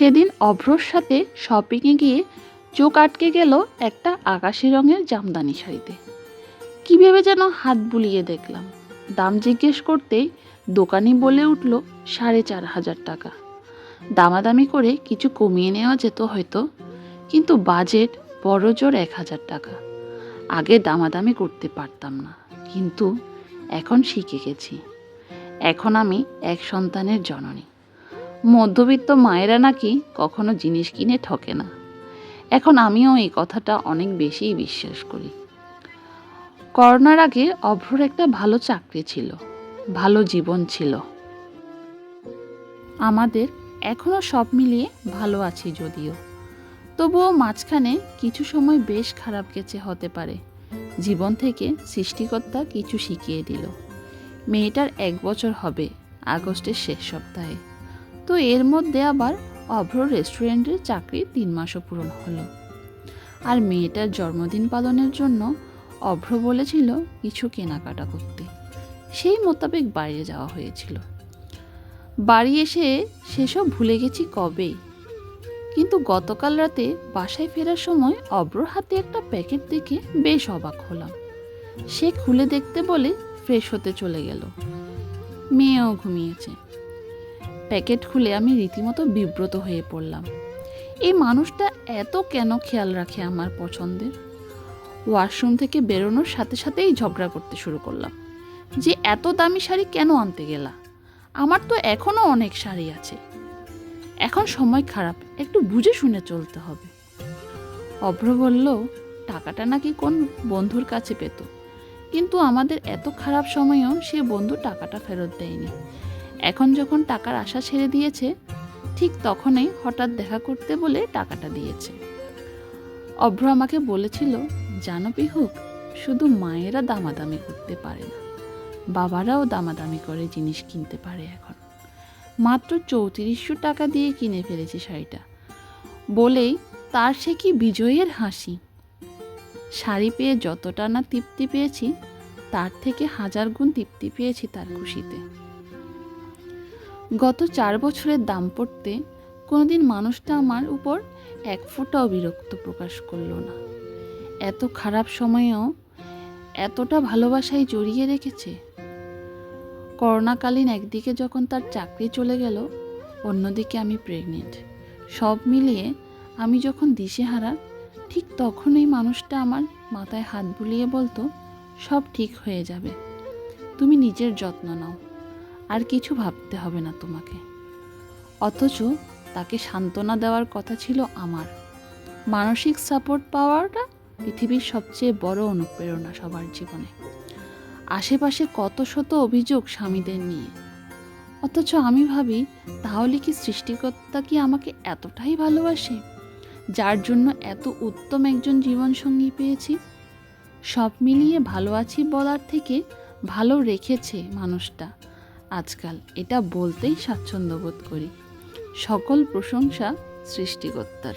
সেদিন অভ্রর সাথে শপিংয়ে গিয়ে চোখ আটকে গেল একটা আকাশি রঙের জামদানি শাড়িতে। কী ভেবে যেন হাত বুলিয়ে দেখলাম। দাম জিজ্ঞেস করতেই দোকানি বলে উঠল, সাড়ে চার হাজার টাকা। দামাদামি করে কিছু কমিয়ে নেওয়া যেত হয়তো, কিন্তু বাজেট বড় জোর এক হাজার টাকা। আগে দামাদামি করতে পারতাম না, কিন্তু এখন শিখে গেছি। এখন আমি এক সন্তানের জননী। মধ্যবিত্ত মায়েরা নাকি কখনো জিনিস কিনে ঠকে না। এখন আমিও এই কথাটা অনেক বেশিই বিশ্বাস করি। করোনার আগে অভ্রর একটা ভালো চাকরি ছিল, ভালো জীবন ছিল। আমাদের এখনও সব মিলিয়ে ভালো আছি যদিও। তবুও মাঝখানে কিছু সময় বেশ খারাপ গেছে হতে পারে। জীবন থেকে সৃষ্টিকর্তা কিছু শিখিয়ে দিল। মেয়েটার এক বছর হবে আগস্টের শেষ সপ্তাহে। তো এর মধ্যে আবার অভ্র রেস্টুরেন্টের চাকরি তিন মাসও পূরণ হলো। আর মেয়েটার জন্মদিন পালনের জন্য অভ্র বলেছিল কিছু কেনাকাটা করতে। সেই মোতাবেক বাইরে যাওয়া হয়েছিল। বাড়ি এসে সেসব ভুলে গেছি কবে? কিন্তু গতকাল রাতে বাসায় ফেরার সময় অব্রর হাতে একটা প্যাকেট দেখে বেশ অবাক হলাম। সে খুলে দেখতে বলে ফ্রেশ হতে চলে গেল। মেয়েও ঘুমিয়েছে। প্যাকেট খুলে আমি রীতিমতো বিব্রত হয়ে পড়লাম। এই মানুষটা এত কেন খেয়াল রাখে আমার পছন্দের ওয়াশরুম থেকে বেরোনোর সাথে সাথেই ঝগড়া করতে শুরু করলাম। যে এত দামি শাড়ি কেন আনতে গেলা? আমার তো এখনও অনেক শাড়ি আছে। এখন সময় খারাপ, একটু বুঝে শুনে চলতে হবে। অভ্র বলল, টাকাটা নাকি কোন বন্ধুর কাছে পেত? কিন্তু আমাদের এত খারাপ সময়েও সে বন্ধু টাকাটা ফেরত দেয়নি। এখন যখন টাকার আশা ছেড়ে দিয়েছে, ঠিক তখনই হঠাৎ দেখা করতে বলে টাকাটা দিয়েছে। অভ্র আমাকে বলেছিল, জানো পিহুক শুধু মায়েরা দামাদামি করতে পারে না, বাবারাও দামাদামি করে জিনিস কিনতে পারে এখন। মাত্র চৌত্রিশশো টাকা দিয়ে কিনে ফেলেছি শাড়িটা। বলেই তার সে কি বিজয়ের হাসি। শাড়ি পেয়ে যতটা না তৃপ্তি পেয়েছি, তার থেকে হাজার গুণ তৃপ্তি পেয়েছি তার খুশিতে। গত চার বছরের দাম পড়তে কোনোদিন মানুষটা আমার উপর এক ফোঁটাও বিরক্ত প্রকাশ করল না। এত খারাপ সময়েও এতটা ভালোবাসায় জড়িয়ে রেখেছে। করোনাকালীন একদিকে যখন তার চাকরি চলে গেল, অন্যদিকে আমি প্রেগনেন্ট সব মিলিয়ে আমি যখন দিশেহারা, ঠিক তখনই মানুষটা আমার মাথায় হাত বুলিয়ে বলতো, সব ঠিক হয়ে যাবে। তুমি নিজের যত্ন নাও। আর কিছু ভাবতে হবে না তোমাকে। অথচ তাকে সান্ত্বনা দেওয়ার কথা ছিল আমার। মানসিক সাপোর্ট পাওয়াটা পৃথিবীর সবচেয়ে বড় অনুপ্রেরণা সবার জীবনে। আশেপাশে কত শত অভিযোগ স্বামীদের নিয়ে। অথচ আমি ভাবি, তাহলে কি সৃষ্টিকর্তা কি আমাকে এতটাই ভালোবাসে? যার জন্য এত উত্তম একজন জীবনসঙ্গী পেয়েছি? সব মিলিয়ে ভালো আছি বলার থেকে ভালো রেখেছে মানুষটা। আজকাল এটা বলতেই স্বাচ্ছন্দ্য বোধ করি। সকল প্রশংসা সৃষ্টিকর্তার।